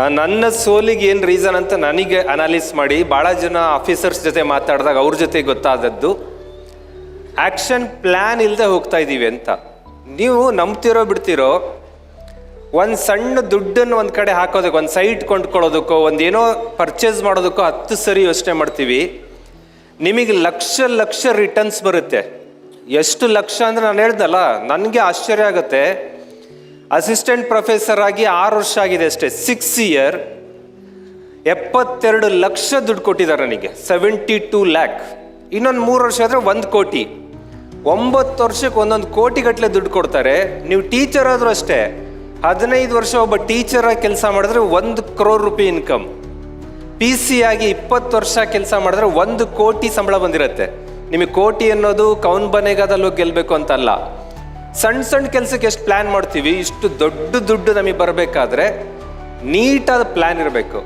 ನನ್ನ ಸೋಲಿಗೆ ಏನು ರೀಸನ್ ಅಂತ ನನಗೆ ಅನಾಲಿಸ್ ಮಾಡಿ ಭಾಳ ಜನ ಆಫೀಸರ್ಸ್ ಜೊತೆ ಮಾತಾಡಿದಾಗ ಅವ್ರ ಜೊತೆ ಗೊತ್ತಾದದ್ದು ಆ್ಯಕ್ಷನ್ ಪ್ಲ್ಯಾನ್ ಇಲ್ಲದೆ ಹೋಗ್ತಾ ಇದ್ದೀವಿ ಅಂತ. ನೀವು ನಂಬ್ತಿರೋ ಬಿಡ್ತಿರೋ, ಒಂದು ಸಣ್ಣ ದುಡ್ಡನ್ನು ಒಂದು ಕಡೆ ಹಾಕೋದಕ್ಕೆ, ಒಂದು ಸೈಟ್ ಕೊಂಡ್ಕೊಳ್ಳೋದಕ್ಕೋ, ಒಂದು ಏನೋ ಪರ್ಚೇಸ್ ಮಾಡೋದಕ್ಕೋ ಹತ್ತು ಸರಿ ಯೋಚನೆ ಮಾಡ್ತೀವಿ. ನಿಮಗೆ ಲಕ್ಷ ಲಕ್ಷ ರಿಟರ್ನ್ಸ್ ಬರುತ್ತೆ. ಎಷ್ಟು ಲಕ್ಷ ಅಂದರೆ ನಾನು ಹೇಳ್ದಲ್ಲ, ನನಗೆ ಆಶ್ಚರ್ಯ ಆಗುತ್ತೆ. ಅಸಿಸ್ಟೆಂಟ್ ಪ್ರೊಫೆಸರ್ ಆಗಿ ಆರು ವರ್ಷ ಆಗಿದೆ ಅಷ್ಟೇ. ಸಿಕ್ಸ್ ಇಯರ್ ಎಪ್ಪತ್ತೆರಡು ಲಕ್ಷ ದುಡ್ಡು ಕೊಟ್ಟಿದ್ದಾರೆ ನನಗೆ. ಸೆವೆಂಟಿ ಟೂ ಲ್ಯಾಕ್ ಇನ್ನೊಂದು ಮೂರು ವರ್ಷ ಆದರೆ ಒಂದು ಕೋಟಿ. ಒಂಬತ್ತು ವರ್ಷಕ್ಕೆ ಒಂದೊಂದು ಕೋಟಿ ಗಟ್ಟಲೆ ದುಡ್ಡು ಕೊಡ್ತಾರೆ. ನೀವು ಟೀಚರ್ ಆದರೂ ಅಷ್ಟೇ, ಹದಿನೈದು ವರ್ಷ ಒಬ್ಬ ಟೀಚರಾಗಿ ಕೆಲಸ ಮಾಡಿದ್ರೆ ಒಂದು ಕ್ರೋರ್ ರೂಪಾಯಿ ಇನ್ಕಮ್ ಪಿ ಸಿ ಆಗಿ ಇಪ್ಪತ್ತು ವರ್ಷ ಕೆಲಸ ಮಾಡಿದ್ರೆ ಒಂದು ಕೋಟಿ ಸಂಬಳ ಬಂದಿರುತ್ತೆ. ನಿಮಗೆ ಕೋಟಿ ಅನ್ನೋದು ಕೌನ್ ಬನೆಗಾದಲ್ಲೂ ಗೆಲ್ಲಬೇಕು ಅಂತಲ್ಲ. ಸಣ್ಣ ಸಣ್ಣ ಕೆಲಸಕ್ಕೆ ಎಷ್ಟು ಪ್ಲ್ಯಾನ್ ಮಾಡ್ತೀವಿ ಇಷ್ಟು ದೊಡ್ಡ ದುಡ್ಡು ನಮಗೆ ಬರಬೇಕಾದ್ರೆ ನೀಟಾದ ಪ್ಲ್ಯಾನ್ ಇರಬೇಕು.